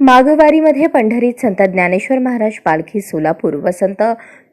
माघवारीमध्ये पंढरीत संत ज्ञानेश्वर महाराज पालखी सोलापूर. व संत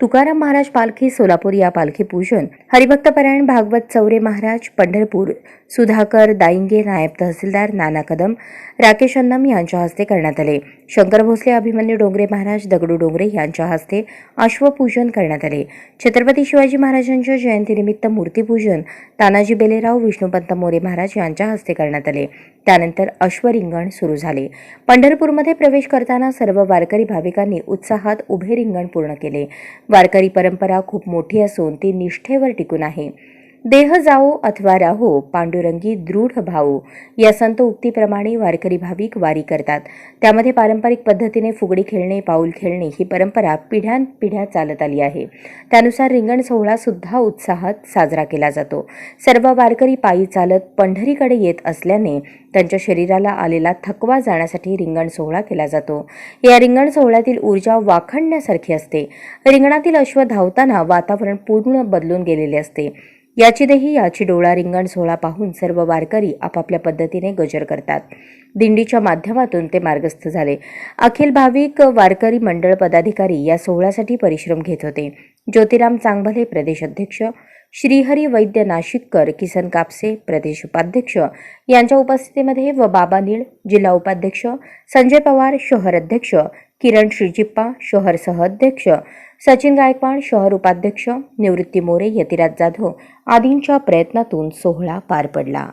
तुकाराम महाराज पालखी सोलापूर या पालखी पूजन. हरिभक्तपरायण भागवत चौरे महाराज पंढरपूर सुधाकर दाईंगे नायब तहसीलदार नाना कदम राकेश अन्नम यांच्या हस्ते करण्यात आले. शंकर भोसले अभिमन्यू डोंगरे महाराज दगडू डोंगरे यांच्या हस्ते अश्वपूजन करण्यात आले. छत्रपती शिवाजी महाराजांच्या जयंतीनिमित्त मूर्तीपूजन तानाजी बेलेराव विष्णुपंत मोरे महाराज यांच्या हस्ते करण्यात आले. त्यानंतर अश्वरिंगण सुरू झाले. पंढरपूरमध्ये प्रवेश करताना सर्व वारकरी भाविकांनी उत्साहात उभे रिंगण पूर्ण केले. वारकरी परंपरा खूप मोठी असून ती निष्ठेवर टिकून आहे. देह जाओ अथवा राहो पांडुरंगी दृढ भाऊ या संत उक्तीप्रमाणे वारकरी भाविक वारी करतात. त्यामध्ये पारंपरिक पद्धतीने फुगडी खेळणे पाऊल खेळणे ही परंपरा पिढ्यानपिढ्या चालत आली आहे. त्यानुसार रिंगण सोहळा सुद्धा उत्साहात साजरा केला जातो. सर्व वारकरी पायी चालत पंढरीकडे येत असल्याने त्यांच्या शरीराला आलेला थकवा जाण्यासाठी रिंगण सोहळा केला जातो. या रिंगण सोहळ्यातील ऊर्जा वाखणण्यासारखी असते. रिंगणातील अश्व धावताना वातावरण पूर्ण बदलून गेलेले असते. याची देही याची डोळा रिंगण सोहळा पाहून सर्व वारकरी आपापल्या पद्धतीने गजर करतात. दिंडीच्या माध्यमातून ते मार्गस्थ झाले. अखिल भाविक वारकरी मंडळ पदाधिकारी या सोहळ्यासाठी परिश्रम घेत होते. ज्योतिराम चांगभले प्रदेश अध्यक्ष श्रीहरी वैद्य नाशिककर किसन कापसे प्रदेश उपाध्यक्ष यांच्या उपस्थितीमध्ये व बाबा नीळ जिल्हा उपाध्यक्ष संजय पवार शहर अध्यक्ष किरण श्रीजिप्पा शहर सहअध्यक्ष सचिन गायकवाड शहर उपाध्यक्ष. निवृत्ती मोरे यतिराज जाधव. आदींच्या प्रयत्नातून सोहळा पार पडला.